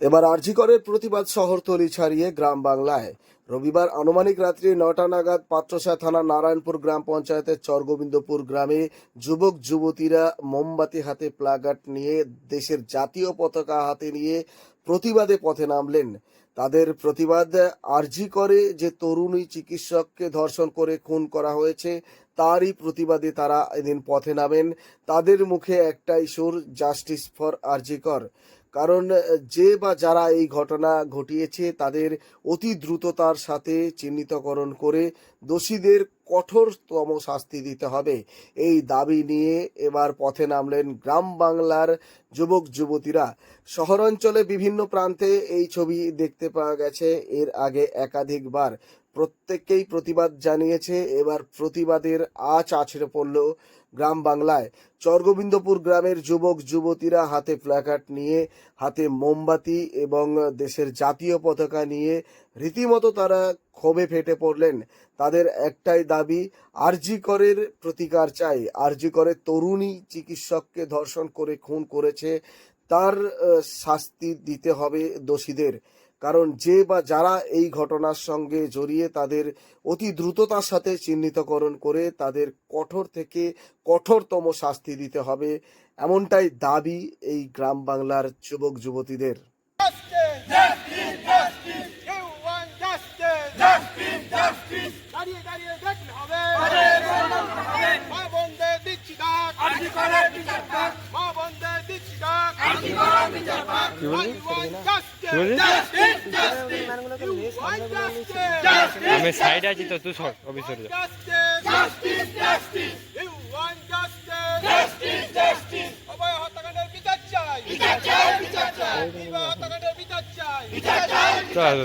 এবার আরজিকরের প্রতিবাদ শহরতলি ছাড়িয়ে গ্রাম বাংলায়। রবিবার আনুমানিক রাত্রি নটা নাগাদ পাত্রসা থানা নারায়ণপুর গ্রাম পঞ্চায়েতের চরগোবিন্দপুর গ্রামে যুবক, যুবতীরা মোমবাতি হাতে প্লাগার্ড নিয়ে দেশের জাতীয় পতাকা হাতে নিয়ে প্রতিবাদে পথে নামলেন। তাদের প্রতিবাদ আরজি করে যে তরুণী চিকিৎসককে ধর্ষণ করে খুন করা হয়েছে, তারই প্রতিবাদে তারা এদিন পথে নামেন। তাদের মুখে একটাই সুর, জাস্টিস ফর আরজিকর কারণ যে বা যারা এই ঘটনা ঘটিয়েছে তাদের অতি দ্রুততার সাথে চিহ্নিতকরণ করে দোষীদের কঠোরতম শাস্তি দিতে হবে। এই দাবি নিয়ে এবার পথে নামলেন গ্রাম বাংলার যুবক, যুবতীরা। শহরাঞ্চলে বিভিন্ন প্রান্তে এই ছবি দেখতে পাওয়া গেছে। এর আগে একাধিকবার প্রত্যেককেই প্রতিবাদ জানিয়েছে। এবার প্রতিবাদের আঁচ আছড়ে পড়ল গ্রাম বাংলায়। চরগোবিন্দপুর গ্রামের যুবক, যুবতীরা হাতে প্ল্যাকার্ড নিয়ে, হাতে মোমবাতি এবং দেশের জাতীয় পতাকা নিয়ে রীতিমতো তারা ক্ষোভে ফেটে পড়লেন। তাদের একটাই দাবি, আরজি করের প্রতিকার চাই। আরজি করের তরুণী চিকিৎসককে ধর্ষণ করে, খুন করেছে। তার শাস্তি দিতে হবে দোষীদের। কারণ যে বা যারা এই ঘটনার সঙ্গে জড়িয়ে তাদের অতি দ্রুততার সাথে চিহ্নিতকরণ করে তাদের কঠোর থেকে কঠোরতম শাস্তি দিতে হবে, এমনটাই দাবি এই গ্রাম বাংলার যুবক যুবতীদের। মা বন্ধে দিচ্ছি আমি সাইডে আছি তো তুই সর অফিসের চল